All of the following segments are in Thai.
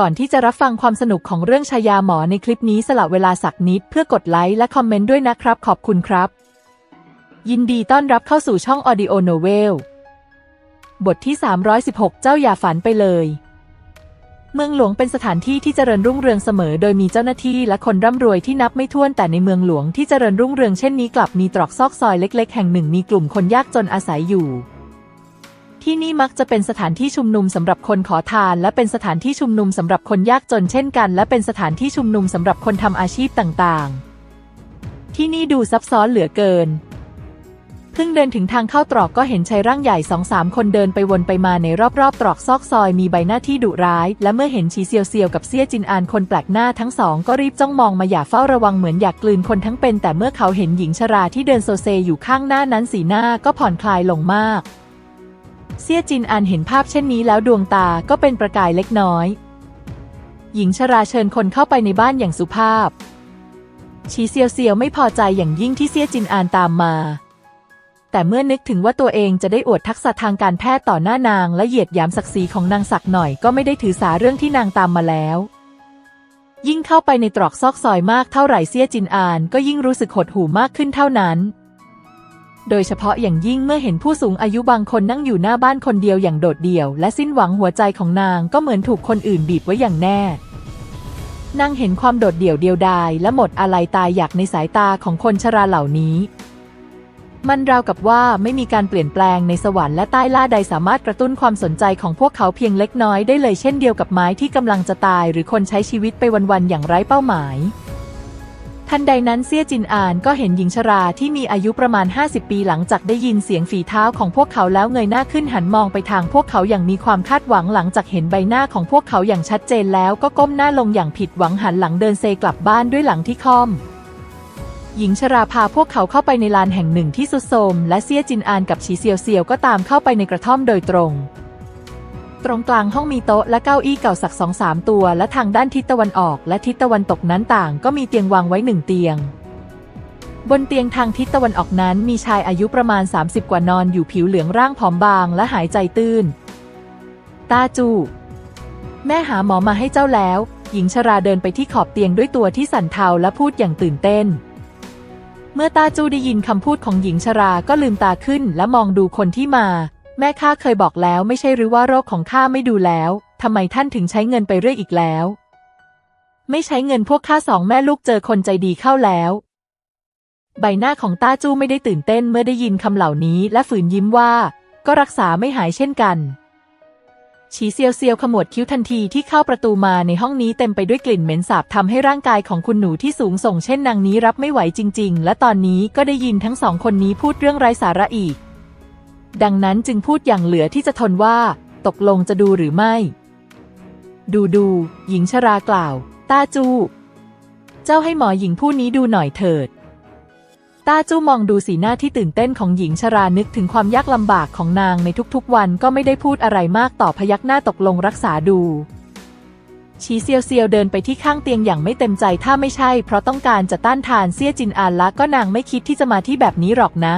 ก่อนที่จะรับฟังความสนุกของเรื่องชายาหมอในคลิปนี้สละเวลาสักนิด เพื่อกดไลค์และคอมเมนต์ด้วยนะครับ ขอบคุณครับ ยินดีต้อนรับเข้าสู่ช่อง Audio Novel บทที่ 316 เจ้าอย่าฝันไปเลย เมืองหลวงเป็นสถานที่ที่เจริญรุ่งเรืองเสมอ โดยมีเจ้าหน้าที่และคนร่ำรวยที่นับไม่ถ้วนแต่ในเมืองหลวงที่เจริญรุ่งเรืองเช่นนี้กลับมีตรอกซอกซอยเล็ก ๆ แห่งหนึ่งมีกลุ่มคนยากจนอาศัยอยู่ ที่นี่มักจะเป็นสถานที่ชุมนุมสำหรับคนขอทาน และเป็นสถานที่ชุมนุมสำหรับคนยากจนเช่นกัน และเป็นสถานที่ชุมนุมสำหรับคนทำอาชีพต่างๆ ที่นี่ดูซับซ้อนเหลือเกินเพิ่งเดินถึงทางเข้าตรอกก็เห็นชายร่างใหญ่สองสามคนเดินไปวนไปมาในรอบๆ ตรอกซอกซอยมีใบหน้าที่ดุร้าย และเมื่อเห็นชีเซียวเซียวกับเซี่ยจินอานคนแปลกหน้าทั้งสองก็รีบจ้องมองมาอย่าเฝ้าระวังเหมือนอยากกลืนคนทั้งเป็น แต่เมื่อเขาเห็นหญิงชราที่เดินโซเซอยู่ข้างหน้านั้นสีหน้าก็ผ่อนคลายลงมาก เซี่ยจินอานเห็นภาพเช่นนี้แล้วดวงตาก็เป็นประกายเล็กน้อย หญิงชราเชิญคนเข้าไปในบ้านอย่างสุภาพ ชีเซียวเซียวไม่พอใจอย่างยิ่งที่เซี่ยจินอานตามมา แต่เมื่อนึกถึงว่าตัวเองจะได้อวดทักษะทางการแพทย์ต่อหน้านางและเหยียดหยามศักดิ์ศรีของนางสักหน่อยก็ไม่ได้ถือสาเรื่องที่นางตามมาแล้ว ยิ่งเข้าไปในตรอกซอกซอยมากเท่าไหร่เซี่ยจินอานก็ยิ่งรู้สึกหดหู่มากขึ้นเท่านั้น โดยเฉพาะอย่างยิ่งเมื่อเห็นผู้สูงอายุบางคนนั่งอยู่หน้าบ้านคนเดียวอย่างโดดเดี่ยว และสิ้นหวังหัวใจของนางก็เหมือนถูกคนอื่นบีบไว้อย่างแน่ นางเห็นความโดดเดี่ยวเดียวดาย และหมดอะไรตายอยากในสายตาของคนชราเหล่านี้ มันราวกับว่าไม่มีการเปลี่ยนแปลงในสวรรค์และใต้ล่าใดสามารถกระตุ้นความสนใจของพวกเขาเพียงเล็กน้อยได้เลยเช่นเดียวกับไม้ที่กำลังจะตาย หรือคนใช้ชีวิตไปวันๆอย่างไร้เป้าหมาย ทันใดนั้นเซี่ยจินอานก็เห็นหญิงชราที่มีอายุประมาณ 50 ปีหลังจากได้ยินเสียงฝีเท้าของพวกเขาแล้วเงยหน้าขึ้นหันมองไปทางพวกเขาอย่างมีความคาดหวังหลังจากเห็นใบหน้าของพวกเขาอย่างชัดเจนแล้วก็ก้มหน้าลงอย่างผิดหวังหันหลังเดินเซกลับบ้านด้วยหลังที่ค่อม หญิงชราพาพวกเขาเข้าไปในลานแห่งหนึ่งที่สุดโทมและเซี่ยจินอานกับชีเซียวเซียวก็ตามเข้าไปในกระท่อมโดยตรง ตรงกลางห้องมีโต๊ะและเก้าอี้เก่าสักสองสามตัว และทางด้านทิศตะวันออกและทิศตะวันตกนั้นต่างก็มีเตียงวางไว้หนึ่งเตียง บนเตียงทางทิศตะวันออกนั้นมีชายอายุประมาณ 30 กว่านอนอยู่ผิวเหลืองร่างผอมบางและหายใจตื้น ตาจู แม่หาหมอมาให้เจ้าแล้ว หญิงชราเดินไปที่ขอบเตียงด้วยตัวที่สั่นเทาและพูดอย่างตื่นเต้น เมื่อตาจูได้ยินคำพูดของหญิงชราก็ลืมตาขึ้นและมองดูคนที่มา แม่ข้าเคยบอกแล้วไม่ใช่หรือว่าโรคของข้าไม่ดูแล้วทำไมท่านถึงใช้เงินไปเรื่อยอีกแล้ว ไม่ใช้เงินพวกข้าสองแม่ลูกเจอคนใจดีเข้าแล้ว ใบหน้าของต้าจู้ไม่ได้ตื่นเต้นเมื่อได้ยินคำเหล่านี้ และฝืนยิ้มว่า ก็รักษาไม่หายเช่นกันฉีเซียวเซียวขมวดคิ้วทันทีที่เข้าประตูมาในห้องนี้เต็มไปด้วยกลิ่นเหม็นสาบทำให้ร่างกายของคุณหนูที่สูงส่งเช่นนางนี้รับไม่ไหวจริง ๆ และตอนนี้ก็ได้ยินทั้งสองคนนี้พูดเรื่องไร้สาระอีก ดังนั้นจึงพูดอย่างเหลือที่จะทนว่า ตกลงจะดูหรือไม่ ดูดู หญิงชรากล่าว ต้าจู เจ้าให้หมอหญิงผู้นี้ดูหน่อยเถิด ต้าจู้มองดูสีหน้าที่ตื่นเต้นของหญิงชรานึกถึงความยากลำบากของนางในทุกๆ วันก็ไม่ได้พูดอะไรมากต่อพยักหน้าตกลงรักษาดูชีเซียวเซียวเดินไปที่ข้างเตียงอย่างไม่เต็มใจถ้าไม่ใช่ เพราะต้องการจะต้านทานเซี่ยจินอานละก็นางไม่คิดที่จะมาที่แบบนี้หรอกนะ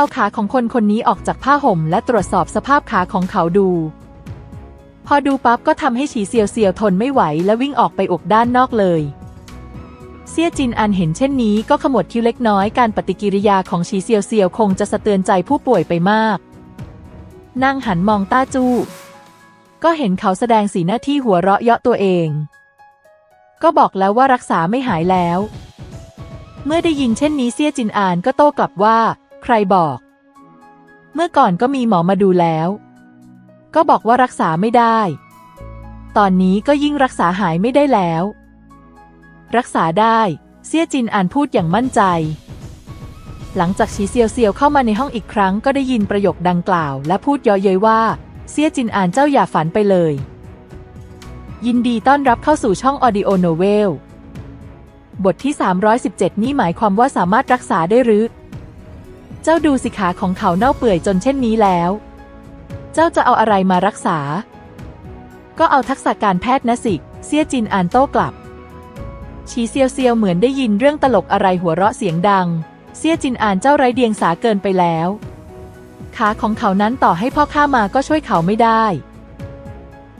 เอาขาของคนคนนี้ออกจากผ้าห่มและตรวจสอบสภาพขาของเขาดู พอดูปั๊บก็ทำให้ฉีเซียวเซียวทนไม่ไหวและวิ่งออกไปอกด้านนอกเลย เซียจินอันเห็นเช่นนี้ก็ขมวดคิ้วเล็กน้อยการปฏิกิริยาของชีเซียวเซียวคงจะสะเตือนใจผู้ป่วยไปมากนั่งหันมองต้าจู้ก็เห็นเขาแสดงสีหน้าที่หัวเราะเยาะตัวเอง ก็บอกแล้วว่ารักษาไม่หายแล้ว เมื่อได้ยินเช่นนี้เซียจินอานก็โต้กลับว่า ใครบอก เมื่อก่อนก็มีหมอมาดูแล้ว ก็บอกว่ารักษาไม่ได้ ตอนนี้ก็ยิ่งรักษาหายไม่ได้แล้ว รักษาได้ เซี่ยจินอ่านพูดอย่างมั่นใจ หลังจากชีเซียวเซียวเข้ามาในห้องอีกครั้งก็ได้ยินประโยคดังกล่าว และพูดเย่อเย้ยว่า เซี่ยจินอ่านเจ้าอย่าฝันไปเลย ยินดีต้อนรับเข้าสู่ช่อง Audio Novel บทที่ 317 นี่หมายความว่าสามารถรักษาได้หรือ เจ้าดูสิขาของเขาเน่าเปื่อยจนเช่นนี้แล้ว เจ้าจะเอาอะไรมารักษา ก็เอาทักษะการแพทย์นะสิเซียจินอ่านโต้กลับ ชีเซียวเซียวเหมือนได้ยินเรื่องตลกอะไรหัวเราะเสียงดัง เซียจินอ่านเจ้าไร้เดียงสาเกินไปแล้ว ขาของเขานั้นต่อให้พ่อข้ามาก็ช่วยเขาไม่ได้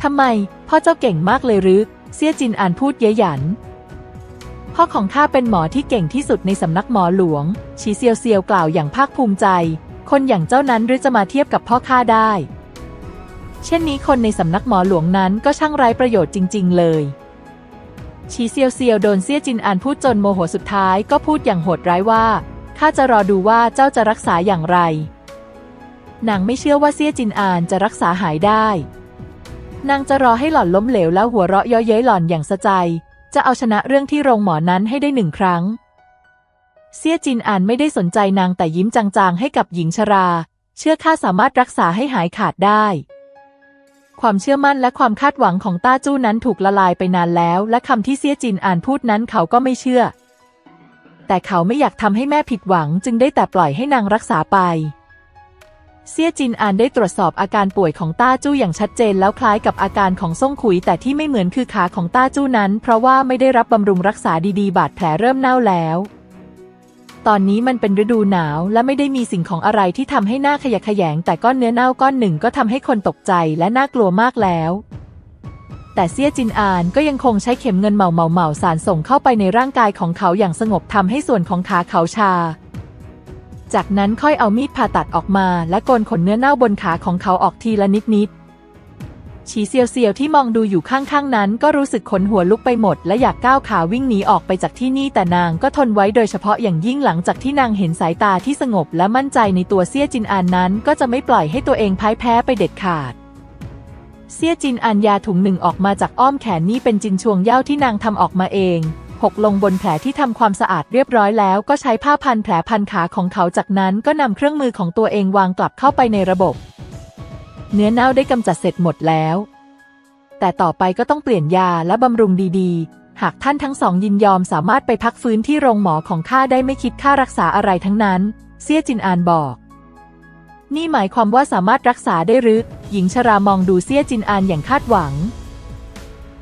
ทำไม พ่อเจ้าเก่งมากเลยหรือเซียจินอ่านพูดเย้ยหยัน พ่อของข้าเป็นหมอที่เก่งที่สุดในสำนักหมอหลวง ชีเซียวเซียวกล่าวอย่างภาคภูมิใจ คนอย่างเจ้านั้นหรือจะมาเทียบกับพ่อข้าได้ เช่นนี้คนในสำนักหมอหลวงนั้นก็ช่างไร้ประโยชน์จริง ๆ เลย ชีเซียวเซียวโดนเซี่ยจินอานพูดจนโมโหสุดท้ายก็พูดอย่างโหดร้ายว่าข้าจะรอดูว่าเจ้าจะรักษาอย่างไร นางไม่เชื่อว่าเซี่ยจินอานจะรักษาหายได้ นางจะรอให้หล่อนล้มเหลวแล้วหัวเราะเย้อเย้ยหล่อนอย่างสะใจ จะเอาชนะเรื่องที่โรงหมอนั้นให้ได้หนึ่งครั้ง เซี่ยจินอ่านไม่ได้สนใจนางแต่ยิ้มจางๆให้กับหญิงชรา เชื่อข้าสามารถรักษาให้หายขาดได้ ความเชื่อมั่นและความคาดหวังของต้าจู้นั้นถูกละลายไปนานแล้ว และคำที่เซี่ยจินอ่านพูดนั้นเขาก็ไม่เชื่อ แต่เขาไม่อยากทำให้แม่ผิดหวังจึงได้แต่ปล่อยให้นางรักษาไป เซี่ยจินอานได้ตรวจสอบอาการป่วยของต้าจู้อย่างชัดเจนแล้วคล้ายกับอาการของซ่งขุย แต่ที่ไม่เหมือนคือขาของต้าจู้นั้น เพราะว่าไม่ได้รับบำรุงรักษาดีๆ บาดแผลเริ่มเน่าแล้ว ตอนนี้มันเป็นฤดูหนาวและไม่ได้มีสิ่งของอะไรที่ทำให้หน้าขยะแขยง แต่ก้อนเนื้อเน่าก้อนหนึ่งก็ทำให้คนตกใจและน่ากลัวมากแล้ว แต่เซี่ยจินอานก็ยังคงใช้เข็มเงินเหมาเหมาเหมาสารส่งเข้าไปในร่างกายของเขาอย่างสงบทำให้ส่วนของขาเขาชา จากนั้นค่อยเอามีดผ่าตัดออกมาและโกนขนเนื้อเน่าบนขาของเขาออกทีละนิดนิดฉีเซียวเซียวที่มองดูอยู่ข้างๆ นั้นก็รู้สึกขนหัวลุกไปหมด และอยากก้าวขาวิ่งหนีออกไปจากที่นี่แต่นางก็ทนไว้โดยเฉพาะอย่างยิ่งหลังจากที่นางเห็นสายตาที่สงบและมั่นใจในตัวเซี่ยจินอานนั้นก็จะไม่ปล่อยให้ตัวเองพ่ายแพ้ไปเด็ดขาด เซี่ยจินอันยาถุงหนึ่งออกมาจากอ้อมแขนนี่เป็นจินชวงเย่าที่นางทำออกมาเอง หกลงบนแผลที่ทำความสะอาดเรียบร้อยแล้วก็ใช้ผ้าพันแผลพันขาของเขาจากนั้นก็นำเครื่องมือของตัวเองวางกลับเข้าไปในระบบ เนื้อเน่าได้กำจัดเสร็จหมดแล้ว แต่ต่อไปก็ต้องเปลี่ยนยาและบำรุงดีๆ หากท่านทั้งสองยินยอมสามารถไปพักฟื้นที่โรงหมอของข้าได้ไม่คิดค่ารักษาอะไรทั้งนั้น เซียจินอานบอก นี่หมายความว่าสามารถรักษาได้หรือ หญิงชรามองดูเซียจินอานอย่างคาดหวัง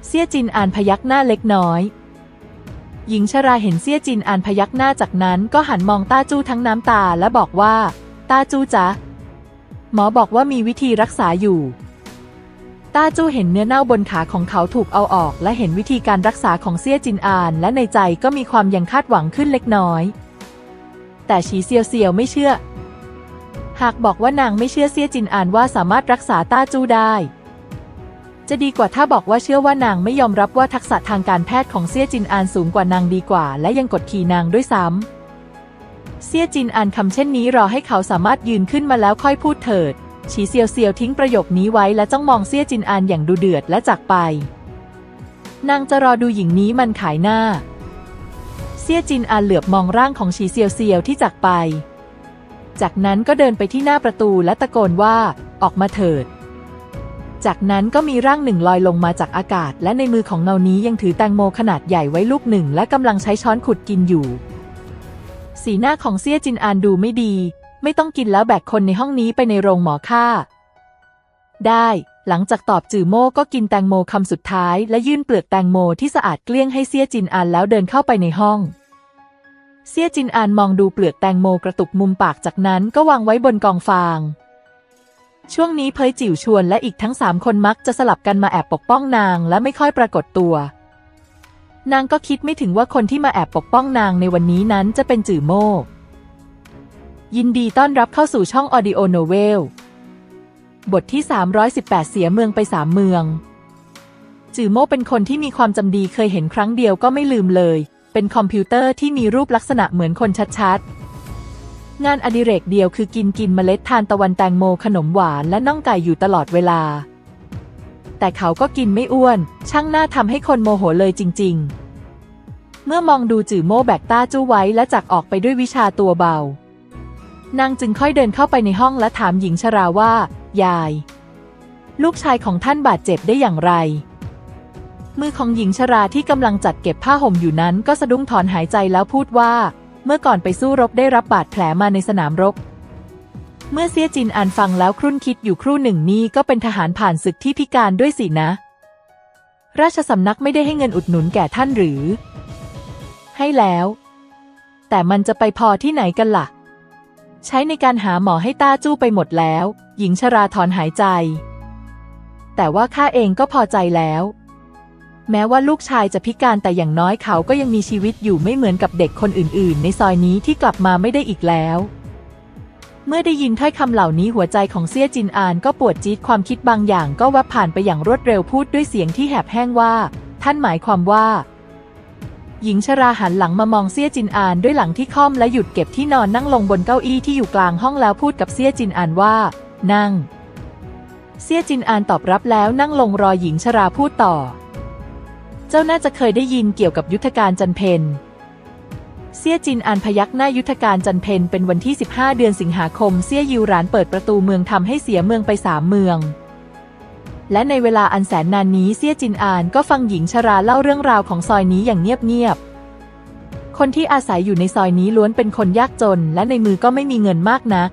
เซียจินอานพยักหน้าเล็กน้อย หญิงชราเห็นเซี่ยจินอานพยักหน้าจากนั้นก็หันมองต้าจู้ทั้งน้ำตาและบอกว่า ต้าจู้จ๊ะ หมอบอกว่ามีวิธีรักษาอยู่ ต้าจู้เห็นเนื้อเน่าบนขาของเขาถูกเอาออก และเห็นวิธีการรักษาของเซี่ยจินอาน และในใจก็มีความยังคาดหวังขึ้นเล็กน้อย แต่ฉีเซียวเซียวไม่เชื่อ หากบอกว่านางไม่เชื่อเซี่ยจินอานว่าสามารถรักษาต้าจู้ได้ จะดีกว่าถ้าบอกว่าเชื่อว่านางไม่ยอมรับว่าทักษะทางการแพทย์ของเซี่ยจินอานสูงกว่านางดีกว่า และยังกดขี่นางด้วยซ้ำเซี่ยจินอานคำเช่นนี้รอให้เขาสามารถยืนขึ้นมาแล้วค่อยพูดเถิดฉีเซียวเซียวทิ้งประโยคนี้ไว้และจ้องมองเซี่ยจินอานอย่างดูเดือดและจากไป นางจะรอดูหญิงนี้มันขายหน้า เซี่ยจินอานเหลือบมองร่างของฉีเซียวเซียวที่จากไป จากนั้นก็เดินไปที่หน้าประตูและตะโกนว่า ออกมาเถิด จากนั้นก็มีร่างหนึ่งลอยลงมาจากอากาศ และในมือของเงานี้ยังถือแตงโมขนาดใหญ่ไว้ลูกหนึ่ง และกำลังใช้ช้อนขุดกินอยู่ สีหน้าของเซียจินอานดูไม่ดี ไม่ต้องกินแล้วแบกคนในห้องนี้ไปในโรงหมอฆ่า ได้ หลังจากตอบจือโม่ก็กินแตงโมคำสุดท้าย และยื่นเปลือกแตงโมที่สะอาดเกลี้ยงให้เซียจินอานแล้วเดินเข้าไปในห้องเซียจินอานมองดูเปลือกแตงโมกระตุกมุมปากจากนั้นก็วางไว้บนกองฟาง ช่วงนี้เพยจิ๋วชวนและอีกทั้งสามคนมักจะสลับกันมาแอบปกป้องนางและไม่ค่อยปรากฏตัว นางก็คิดไม่ถึงว่าคนที่มาแอบปกป้องนางในวันนี้นั้นจะเป็นจื่อโม่ยินดีต้อนรับเข้าสู่ช่องออดิโอโนเวล บทที่ 318 เสียเมืองไปสามเมือง จื่อโมเป็นคนที่มีความจำดีเคยเห็นครั้งเดียวก็ไม่ลืมเลย เป็นคอมพิวเตอร์ที่มีรูปลักษณะเหมือนคนชัดๆ งานอดิเรกเดียวคือกินกินเมล็ดทานตะวันแตงโมขนมหวานและน่องไก่อยู่ตลอดเวลา แต่เขาก็กินไม่อ้วน ช่างน่าทำให้คนโมโหเลยจริง ๆ เมื่อมองดูจื่อโม่แบกต้าจู้ไว้และจักออกไปด้วยวิชาตัวเบา นางจึงค่อยเดินเข้าไปในห้องและถามหญิงชราว่า ยาย ลูกชายของท่านบาดเจ็บได้อย่างไร มือของหญิงชราที่กำลังจัดเก็บผ้าห่มอยู่นั้นก็สะดุ้งถอนหายใจแล้วพูดว่า เมื่อก่อนไปสู้รบได้รับบาดแผลมาในสนามรบ เมื่อเซียจินอ่านฟังแล้วครุ่นคิดอยู่ครู่หนึ่งนี่ก็เป็นทหารผ่านศึกที่พิการด้วยสินะ ราชสำนักไม่ได้ให้เงินอุดหนุนแก่ท่านหรือ ให้แล้ว แต่มันจะไปพอที่ไหนกันล่ะ ใช้ในการหาหมอให้ต้าจู้ไปหมดแล้ว หญิงชราถอนหายใจ แต่ว่าข้าเองก็พอใจแล้ว แม้ว่าลูกชายจะพิการแต่อย่างน้อยเขาก็ยังมีชีวิตอยู่ไม่เหมือนกับเด็กคนอื่นๆ ในซอยนี้ที่กลับมาไม่ได้อีกแล้ว เมื่อได้ยินถ้อยคำเหล่านี้หัวใจของเซี่ยจินอานก็ปวดจี๊ดความคิดบางอย่างก็วับผ่านไปอย่างรวดเร็วพูดด้วยเสียงที่แหบแห้งว่า ท่านหมายความว่า หญิงชราหันหลังมามองเซี่ยจินอานด้วยหลังที่ค่อมและหยุดเก็บที่นอนนั่งลงบนเก้าอี้ที่อยู่กลางห้องแล้วพูดกับเซี่ยจินอานว่า นั่ง เซี่ยจินอานตอบรับแล้วนั่งลงรอหญิงชราพูดต่อ เจ้าน่าจะเคยได้ยินเกี่ยวกับยุทธการจันเพนเซี่ยจินอานพยักหน้ายุทธการจันเพนเป็นวันที่ 15 เดือนสิงหาคมเซี่ยยิวหรานเปิดประตูเมืองทำให้เสียเมืองไปสามเมือง และในเวลาอันแสนนานนี้เซี่ยจินอานก็ฟังหญิงชราเล่าเรื่องราวของซอยนี้อย่างเงียบๆคนที่อาศัยอยู่ในซอยนี้ล้วนเป็นคนยากจน และในมือก็ไม่มีเงินมากนัก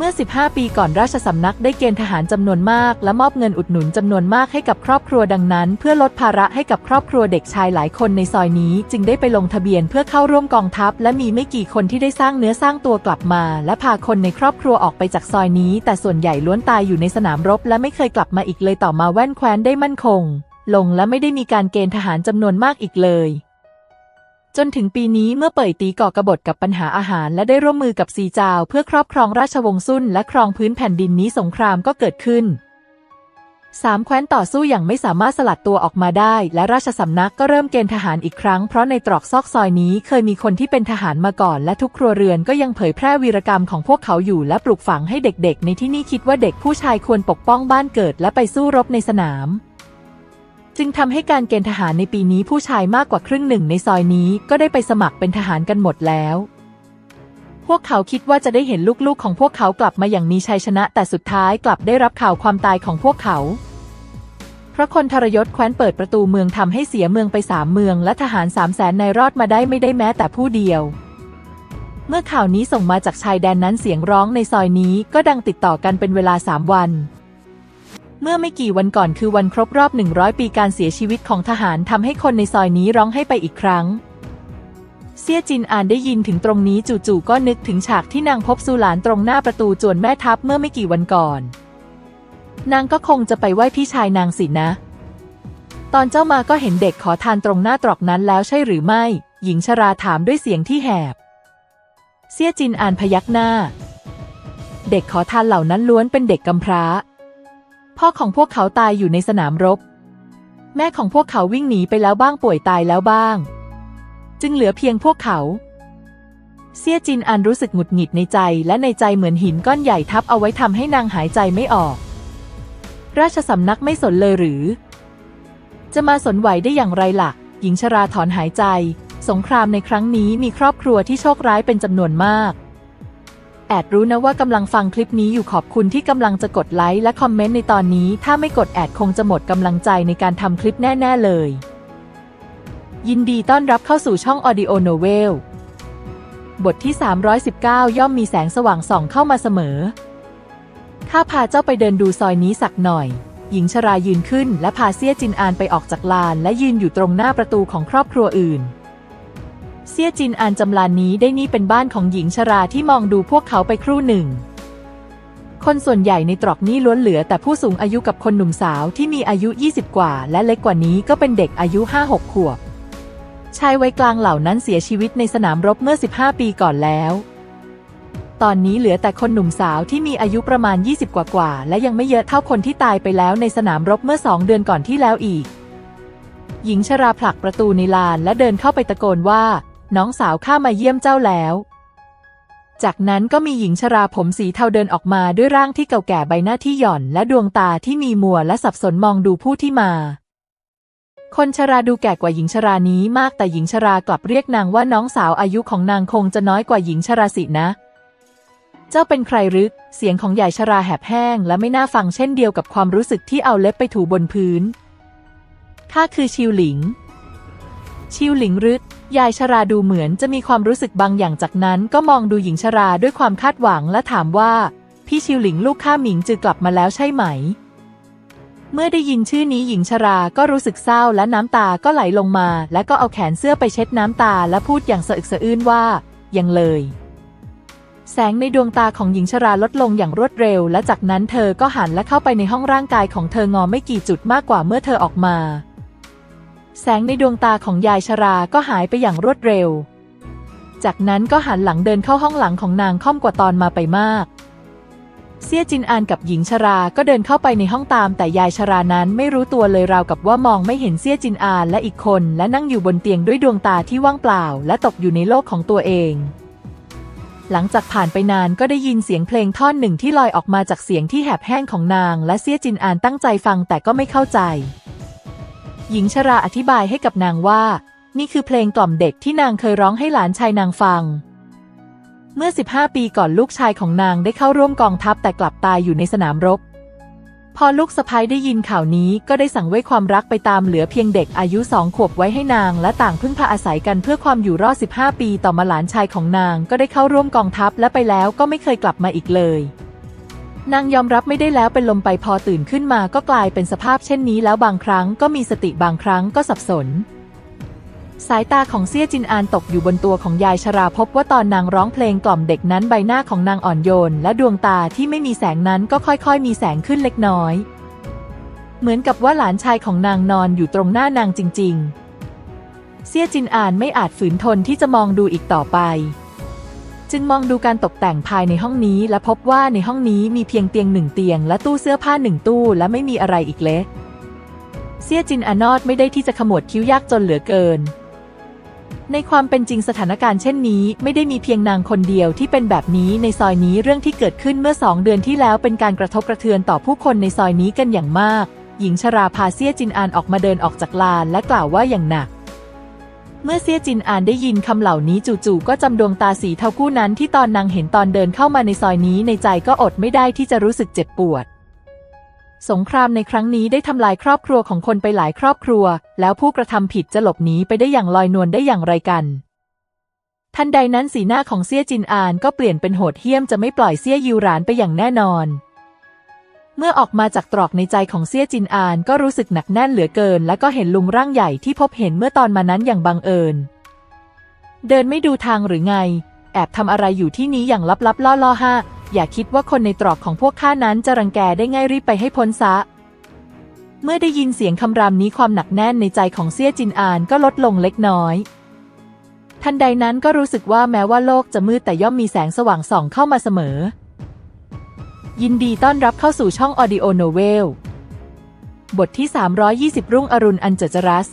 เมื่อ 15 ปีก่อนราชสำนักได้เกณฑ์ทหารจำนวนมาก และมอบเงินอุดหนุนจำนวนมากให้กับครอบครัวดังนั้น เพื่อลดภาระให้กับครอบครัวเด็กชายหลายคนในซอยนี้ จึงได้ไปลงทะเบียนเพื่อเข้าร่วมกองทัพ และมีไม่กี่คนที่ได้สร้างเนื้อสร้างตัวกลับมา และพาคนในครอบครัวออกไปจากซอยนี้ แต่ส่วนใหญ่ล้วนตายอยู่ในสนามรบ และไม่เคยกลับมาอีกเลยต่อมาแว่นแคว้นได้มั่นคง ลงและไม่ได้มีการเกณฑ์ทหารจำนวนมากอีกเลย จนถึงปีนี้เมื่อเป่ยตีก่อกบฏกับปัญหาอาหาร และได้ร่วมมือกับซีจาว เพื่อครอบครองราชวงศ์ซุนและครองพื้นแผ่นดินนี้สงครามก็เกิดขึ้นสามแคว้นต่อสู้อย่างไม่สามารถสลัดตัวออกมาได้ และราชสำนักก็เริ่มเกณฑ์ทหารอีกครั้งเพราะในตรอกซอกซอยนี้เคยมีคนที่เป็นทหารมาก่อน และทุกครัวเรือนก็ยังเผยแพร่วีรกรรมของพวกเขาอยู่และปลูกฝังให้เด็กๆ ในที่นี่คิดว่าเด็กผู้ชายควรปกป้องบ้านเกิด และไปสู้รบในสนาม จึงทำให้การเกณฑ์ทหารในปีนี้ผู้ชายมากกว่าครึ่งหนึ่งในซอยนี้ก็ได้ไปสมัครเป็นทหารกันหมดแล้ว พวกเขาคิดว่าจะได้เห็นลูกๆ ของพวกเขากลับมาอย่างมีชัยชนะ แต่สุดท้ายกลับได้รับข่าวความตายของพวกเขาเพราะคนทรยศแคว้นเปิดประตูเมืองทำให้เสียเมืองไปสามเมือง และทหารสามแสนในรอดมาได้ไม่ได้แม้แต่ผู้เดียวเมื่อข่าวนี้ส่งมาจากชายแดนนั้นเสียงร้องในซอยนี้ก็ดังติดต่อกันเป็นเวลาสามวัน เมื่อไม่กี่วันก่อนคือวันครบรอบ 100 ปีการเสียชีวิตของทหารทำให้คนในซอยนี้ร้องให้ไปอีกครั้ง เซียจินอ่านได้ยินถึงตรงนี้จู่ๆก็นึกถึงฉากที่นางพบซูหลานตรงหน้าประตูจวนแม่ทัพเมื่อไม่กี่วันก่อน นางก็คงจะไปไหว้พี่ชายนางสินะ ตอนเจ้ามาก็เห็นเด็กขอทานตรงหน้าตรอกนั้นแล้วใช่หรือไม่ หญิงชราถามด้วยเสียงที่แหบ เซียจินอ่านพยักหน้า เด็กขอทานเหล่านั้นล้วนเป็นเด็กกำพร้า พ่อของพวกเขาตายอยู่ในสนามรบ แม่ของพวกเขาวิ่งหนีไปแล้วบ้างป่วยตายแล้วบ้าง จึงเหลือเพียงพวกเขา เซียจินอันรู้สึกหงุดหงิดในใจและในใจเหมือนหินก้อนใหญ่ทับเอาไว้ทำให้นางหายใจไม่ออก ราชสำนักไม่สนเลยหรือ จะมาสนไหวได้อย่างไรล่ะ หญิงชราถอนหายใจ สงครามในครั้งนี้มีครอบครัวที่โชคร้ายเป็นจำนวนมาก แอดรู้นะว่ากำลังฟังคลิปนี้อยู่ขอบคุณที่กำลังจะกดไลค์และคอมเมนต์ในตอนนี้ ถ้าไม่กดแอดคงจะหมดกำลังใจในการทำคลิปแน่ ๆ เลย ยินดีต้อนรับเข้าสู่ช่อง Audio Novel บทที่ 319 ย่อมมีแสงสว่างส่องเข้ามาเสมอ ข้าพาเจ้าไปเดินดูซอยนี้สักหน่อย หญิงชรายืนขึ้น และพาเซียจินอานไปออกจากลาน และยืนอยู่ตรงหน้าประตูของครอบครัวอื่น เซี่ยจินอานจำลานนี้ได้นี่เป็นบ้านของหญิงชราที่มองดูพวกเขาไปครู่หนึ่ง คนส่วนใหญ่ในตรอกนี้ล้วนเหลือแต่ผู้สูงอายุกับคนหนุ่มสาวที่มีอายุ 20 กว่า และเล็กกว่านี้ก็เป็นเด็กอายุ 5-6 ขวบ ชายวัยกลางเหล่านั้นเสียชีวิตในสนามรบเมื่อ 15 ปีก่อนแล้วตอนนี้เหลือแต่คนหนุ่มสาวที่มีอายุประมาณ 20 กว่ากว่า และยังไม่เยอะเท่าคนที่ตายไปแล้วในสนามรบเมื่อสองเดือนก่อนที่แล้วอีก หญิงชราผลักประตูในลานและเดินเข้าไปตะโกนว่า น้องสาวข้ามาเยี่ยมเจ้าแล้ว จากนั้นก็มีหญิงชราผมสีเทาเดินออกมาด้วยร่างที่เก่าแก่ใบหน้าที่หย่อนและดวงตาที่มีมัวและสับสนมองดูผู้ที่มา คนชราดูแก่กว่าหญิงชรานี้มากแต่หญิงชรากลับเรียกนางว่าน้องสาวอายุของนางคงจะน้อยกว่าหญิงชราสินะ เจ้าเป็นใครรึเสียงของใหญ่ชราแหบแห้งและไม่น่าฟังเช่นเดียวกับความรู้สึกที่เอาเล็บไปถูบนพื้นข้าคือชิวหลิง ชิวหลิงรึ ยายชราดูเหมือนจะมีความรู้สึกบางอย่างจากนั้น ก็มองดูหญิงชราด้วยความคาดหวังและถามว่า พี่ชิวหลิงลูกข้าหมิงจือกลับมาแล้วใช่ไหม เมื่อได้ยินชื่อนี้หญิงชราก็รู้สึกเศร้าและน้ำตาก็ไหลลงมา และก็เอาแขนเสื้อไปเช็ดน้ำตาและพูดอย่างสะอึกสะอื้นว่า ยังเลย แสงในดวงตาของหญิงชราลดลงอย่างรวดเร็ว และจากนั้นเธอก็หันและเข้าไปในห้องร่างกายของเธองอไม่กี่จุดมากกว่าเมื่อเธอออกมา แสงในดวงตาของยายชราก็หายไปอย่างรวดเร็ว จากนั้นก็หันหลังเดินเข้าห้องหลังของนางค่อมกว่าตอนมาไปมาก เซียจินอานกับหญิงชราก็เดินเข้าไปในห้องตามแต่ยายชรานั้นไม่รู้ตัวเลยราวกับว่ามองไม่เห็นเซียจินอานและอีกคนและนั่งอยู่บนเตียงด้วยดวงตาที่ว่างเปล่า และตกอยู่ในโลกของตัวเองหลังจากผ่านไปนานก็ได้ยินเสียงเพลงท่อนหนึ่งที่ลอยออกมาจากเสียงที่แหบแห้งของนาง และเซี่ยจินอานตั้งใจฟังแต่ก็ไม่เข้าใจ หญิงชราอธิบายให้กับนางว่า นี่คือเพลงกล่อมเด็กที่นางเคยร้องให้หลานชายนางฟัง เมื่อ 15 ปีก่อนลูกชายของนางได้เข้าร่วมกองทัพแต่กลับตายอยู่ในสนามรบ พอลูกสะพ้ยได้ยินข่าวนี้ก็ได้สั่งไว้ความรักไปตามเหลือเพียงเด็กอายุสองขวบไว้ให้นาง และต่างพึ่งพาอาศัยกันเพื่อความอยู่รอด 15 ปีต่อมาหลานชายของนางก็ได้เข้าร่วมกองทัพและไปแล้วก็ไม่เคยกลับมาอีกเลย นางยอมรับไม่ได้แล้วเป็นลมไปพอตื่นขึ้นมาก็กลายเป็นสภาพเช่นนี้แล้วบางครั้งก็มีสติบางครั้งก็สับสน สายตาของเซี่ยจินอานตกอยู่บนตัวของยายชราพบว่าตอนนางร้องเพลงกล่อมเด็กนั้นใบหน้าของนางอ่อนโยน และดวงตาที่ไม่มีแสงนั้นก็ค่อยๆ มีแสงขึ้นเล็กน้อย เหมือนกับว่าหลานชายของนางนอนอยู่ตรงหน้านางจริง ๆ เซี่ยจินอานไม่อาจฝืนทนที่จะมองดูอีกต่อไป จึงมองดูการตกแต่งภายในห้องนี้ และพบว่าในห้องนี้มีเพียงเตียงหนึ่งเตียง และตู้เสื้อผ้าหนึ่งตู้ และไม่มีอะไรอีกเลยเซียจินอานอดไม่ได้ที่จะขมวดคิ้วยากจนเหลือเกิน ในความเป็นจริงสถานการณ์เช่นนี้ ไม่ได้มีเพียงนางคนเดียวที่เป็นแบบนี้ในซอยนี้เรื่องที่เกิดขึ้นเมื่อสองเดือนที่แล้วเป็นการกระทบกระเทือนต่อผู้คนในซอยนี้กันอย่างมาก หญิงชราพาเซียจินอานออกมาเดินออกจากลานและกล่าวว่าอย่างหนัก เมื่อเซี่ยจินอานได้ยินคำเหล่านี้จู่ๆก็จำดวงตาสีเทาคู่นั้นที่ตอนนางเห็นตอนเดินเข้ามาในซอยนี้ในใจก็อดไม่ได้ที่จะรู้สึกเจ็บปวด สงครามในครั้งนี้ได้ทำลายครอบครัวของคนไปหลายครอบครัว แล้วผู้กระทำผิดจะหลบหนีไปได้อย่างลอยนวลได้อย่างไรกัน ทันใดนั้นสีหน้าของเซี่ยจินอานก็เปลี่ยนเป็นโหดเหี้ยมจะไม่ปล่อยเซี่ยยิวหรานไปอย่างแน่นอน เมื่อออกมาจากตรอกในใจของเซี่ยจินอานก็รู้สึกหนักแน่นเหลือเกิน และก็เห็นลุงร่างใหญ่ที่พบเห็นเมื่อตอนมานั้นอย่างบังเอิญ เดินไม่ดูทางหรือไง แอบทำอะไรอยู่ที่นี้อย่างลับๆล่อๆฮะอย่าคิดว่าคนในตรอกของพวกข้านั้นจะรังแกได้ง่ายรีบไปให้พ้นซะ เมื่อได้ยินเสียงคำรามนี้ความหนักแน่นในใจของเซี่ยจินอานก็ลดลงเล็กน้อยทันใดนั้นก็รู้สึกว่าแม้ว่าโลกจะมืดแต่ย่อมมีแสงสว่างส่องเข้ามาเสมอ ยินดีต้อนรับเข้าสู่ช่อง Audio Novel บทที่ 320 รุ่งอรุณอันเจจรัส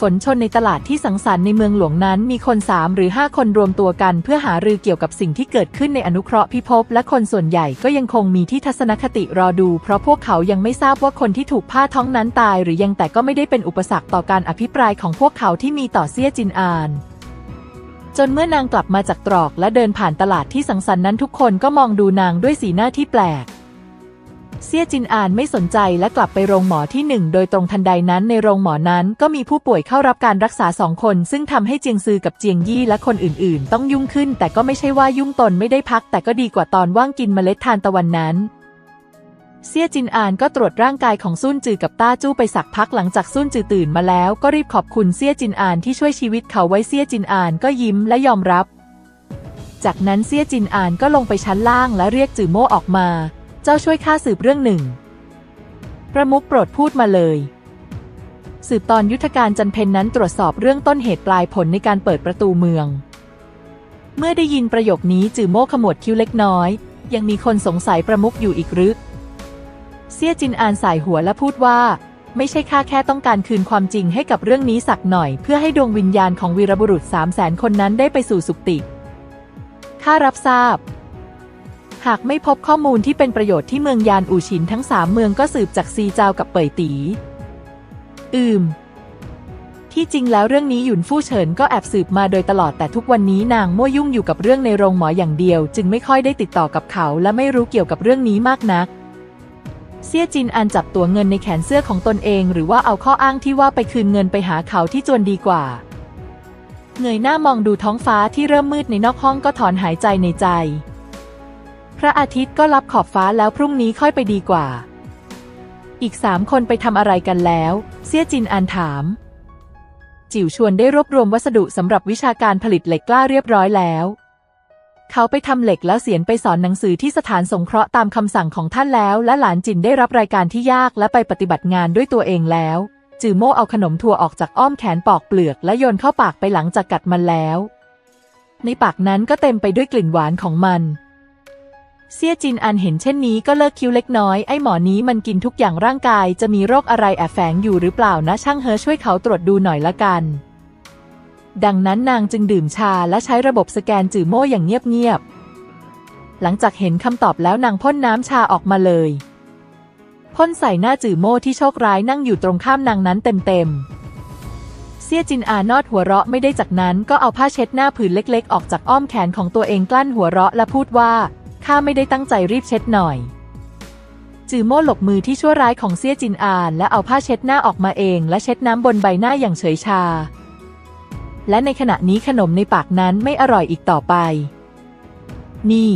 ฝนชนในตลาดที่สังสรรค์ในเมืองหลวงนั้นมีคนสามหรือห้าคนรวมตัวกัน เพื่อหารือเกี่ยวกับสิ่งที่เกิดขึ้นในอนุเคราะห์พิภพและคนส่วนใหญ่ก็ยังคงมีที่ทัศนคติรอดู เพราะพวกเขายังไม่ทราบว่าคนที่ถูกผ้าท้องนั้นตาย หรือยังแต่ก็ไม่ได้เป็นอุปสรรคต่อการอภิปรายของพวกเขาที่มีต่อเซียจินอาน จนเมื่อนางกลับมาจากตรอกและเดินผ่านตลาดที่สังสรรค์นั้นทุกคนก็มองดูนางด้วยสีหน้าที่แปลก เซี่ยจินอานไม่สนใจและกลับไปโรงหมอที่หนึ่งโดยตรงทันใดนั้นในโรงหมอนั้นก็มีผู้ป่วยเข้ารับการรักษาสองคน ซึ่งทำให้เจียงซือกับเจียงยี่และคนอื่นๆ ต้องยุ่งขึ้น แต่ก็ไม่ใช่ว่ายุ่งตนไม่ได้พัก แต่ก็ดีกว่าตอนว่างกินเมล็ดทานตะวันนั้น เซี่ยจินอานก็ตรวจร่างกายของซุนจือกับต้าจู้ไปสักพักหลังจากซุนจือตื่นมาแล้วก็รีบขอบคุณเซี่ยจินอานที่ช่วยชีวิตเขาไว้เซี่ยจินอานก็ยิ้มและยอมรับ จากนั้นเซี่ยจินอานก็ลงไปชั้นล่างและเรียกจือโม่ออกมา เจ้าช่วยข้าสืบเรื่องหนึ่ง ประมุขโปรดพูดมาเลย สืบตอนยุทธการจันเพนนั้นตรวจสอบเรื่องต้นเหตุปลายผลในการเปิดประตูเมือง เมื่อได้ยินประโยคนี้จือโม่ขมวดคิ้วเล็กน้อย ยังมีคนสงสัยประมุขอยู่อีกหรือ เซี่ยจินอานสายหัวและพูดว่า ไม่ใช่ข้าแค่ต้องการคืนความจริงให้กับเรื่องนี้สักหน่อย เพื่อให้ดวงวิญญาณของวีรบุรุษสามแสนคนนั้นได้ไปสู่สุคติข้ารับทราบ หากไม่พบข้อมูลที่เป็นประโยชน์ที่เมืองยานอู่ฉินทั้งสามเมืองก็สืบจากซีเจากับเป่ยตี อืม ที่จริงแล้วเรื่องนี้หยุนฟู่เฉินก็แอบสืบมาโดยตลอดแต่ทุกวันนี้นางมั่วยุ่งอยู่กับเรื่องในโรงหมออย่างเดียว จึงไม่ค่อยได้ติดต่อกับเขาและไม่รู้เกี่ยวกับเรื่องนี้มากนัก เซี่ยจินอันจับตัวเงินในแขนเสื้อของตนเอง หรือว่าเอาข้ออ้างที่ว่าไปคืนเงินไปหาเขาที่จวนดีกว่า เงยหน้ามองดูท้องฟ้าที่เริ่มมืดในนอกห้องก็ถอนหายใจในใจ พระอาทิตย์ก็รับขอบฟ้าแล้วพรุ่งนี้ค่อยไปดีกว่า อีกสามคนไปทำอะไรกันแล้ว เซี่ยจินอันถาม จิ๋วชวนได้รวบรวมวัสดุสำหรับวิชาการผลิตเหล็กกล้าเรียบร้อยแล้ว เขาไปทำเหล็กแล้วเสียนไปสอนหนังสือที่สถานสงเคราะห์ตามคำสั่งของท่านแล้ว และหลานจินได้รับรายการที่ยากและไปปฏิบัติงานด้วยตัวเองแล้ว จือโม่เอาขนมถั่วออกจากอ้อมแขนปอกเปลือกและโยนเข้าปากไปหลังจากกัดมันแล้ว ในปากนั้นก็เต็มไปด้วยกลิ่นหวานของมันเซี่ยจินอันเห็นเช่นนี้ก็เลิกคิ้วเล็กน้อย ไอ้หมอนี้มันกินทุกอย่างร่างกายจะมีโรคอะไรแอบแฝงอยู่หรือเปล่านะช่างเฮอช่วยเขาตรวจดูหน่อยละกัน ดังนั้นนางจึงดื่มชาและใช้ระบบสแกนจือโม่อย่างเงียบๆ หลังจากเห็นคำตอบแล้วนางพ่นน้ำชาออกมาเลย พ่นใส่หน้าจือโม่ที่โชคร้ายนั่งอยู่ตรงข้ามนางนั้นเต็มๆ เซี่ยจินอานอดหัวเราะไม่ได้จากนั้นก็เอาผ้าเช็ดหน้าผืนเล็ก ๆ ออกจากอ้อมแขนของตัวเองกลั้นหัวเราะและพูดว่าข้าไม่ได้ตั้งใจรีบเช็ดหน่อยจือโม่หลบมือที่ชั่วร้ายของเซี่ยจินอาน และเอาผ้าเช็ดหน้าออกมาเอง และเช็ดน้ำบนใบหน้าอย่างเฉยชา และในขณะนี้ขนมในปากนั้นไม่อร่อยอีกต่อไป นี่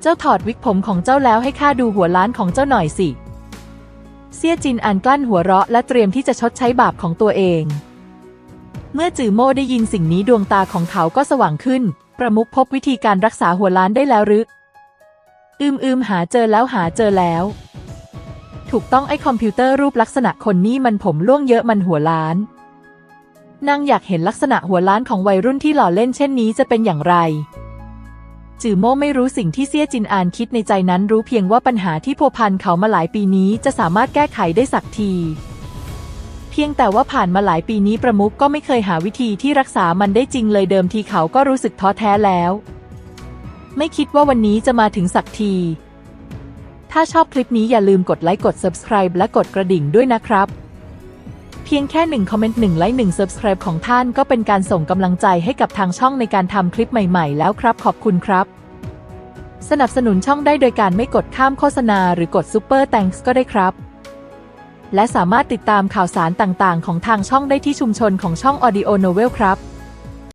เจ้าถอดวิกผมของเจ้าแล้วให้ข้าดูหัวล้านของเจ้าหน่อยสิ เซี่ยจินอันกลั้นหัวเราะและเตรียมที่จะชดใช้บาปของตัวเอง เมื่อจือโม่ได้ยินสิ่งนี้ดวงตาของเขาก็สว่างขึ้น ประมุขพบวิธีการรักษาหัวล้านได้แล้วหรืออืมอืมหาเจอแล้วหาเจอแล้ว ถูกต้องไอ้คอมพิวเตอร์รูปลักษณะคนนี้มันผมล่วงเยอะมันหัวล้าน นางอยากเห็นลักษณะหัวล้านของวัยรุ่นที่หล่อเล่นเช่นนี้จะเป็นอย่างไร จือโม่ไม่รู้สิ่งที่เซี่ยจินอานคิดในใจนั้นรู้เพียงว่าปัญหาที่พัวพันเขามาหลายปีนี้จะสามารถแก้ไขได้สักที เพียงแต่ว่าผ่านมาหลายปีนี้ประมุขก็ไม่เคยหาวิธีที่รักษามันได้จริงเลยเดิมทีเขาก็รู้สึกท้อแท้แล้ว ไม่คิดว่าวันนี้จะมาถึงสักที ถ้าชอบคลิปนี้อย่าลืมกดไลค์กด subscribe และกดกระดิ่งด้วยนะครับ เพียงแค่หนึ่งคอมเมนต์หนึ่งไลค์หนึ่ง subscribe ของท่านก็เป็นการส่งกำลังใจให้กับทางช่องในการทำคลิปใหม่ๆ แล้วครับขอบคุณครับ สนับสนุนช่องได้โดยการไม่กดข้ามโฆษณาหรือกด Super Thanks ก็ได้ครับ และสามารถติดตามข่าวสารต่างๆ ของทางช่องได้ที่ชุมชนของช่อง Audio Novel ครับ